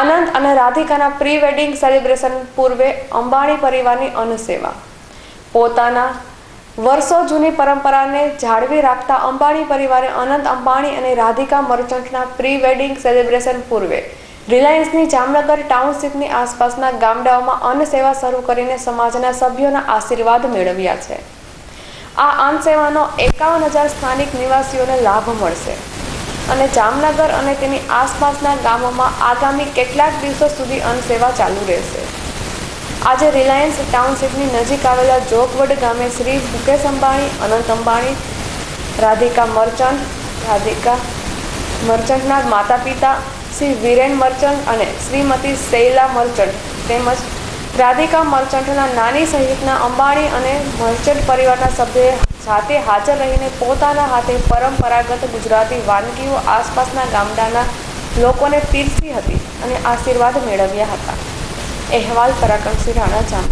અનંત અને રાધિકાના pre wedding celebration પૂર્વે અંબાણી પરિવારની અન્નસેવા. પોતાના વર્ષો જૂની પરંપરાને જાળવી રાખતા અંબાણી પરિવારે અનંત અંબાણી અને રાધિકા મર્ચન્ટના પ્રી વેડિંગ સેલિબ્રેશન પૂર્વે રિલાયન્સની જામનગર ટાઉનશીપની આસપાસના ગામડાઓમાં અન્ન સેવા શરૂ કરીને સમાજના સભ્યોના આશીર્વાદ મેળવ્યા છે. આ અન્નસેવાનો એકાવન હજાર સ્થાનિક નિવાસીઓને લાભ મળશે. અને જામનગર અને તેની આસપાસના ગામોમાં આગામી કેટલાક દિવસો સુધી અન્નસેવા ચાલુ રહેશે. આજે રિલાયન્સ ટાઉનશીપની નજીક આવેલા જોગવડ ગામે શ્રી મુકેશ અંબાણી, અનંત અંબાણી, રાધિકા મર્ચન્ટ, રાધિકા મર્ચન્ટના માતા પિતા શ્રી વિરેન મર્ચન્ટ અને શ્રીમતી શૈલા મર્ચન્ટ તેમજ રાધિકા મર્ચન્ટના નાની સહિતના અંબાણી અને મર્ચન્ટ પરિવારના સભ્યોએ જાતે હાજર રહીને પોતાના હાથે પરંપરાગત ગુજરાતી વાનગીઓ આસપાસના ગામડાના લોકોને પીરસી હતી અને આશીર્વાદ મેળવ્યા હતા. અહેવાલ પરાક્રમસિંહ રાણા જામ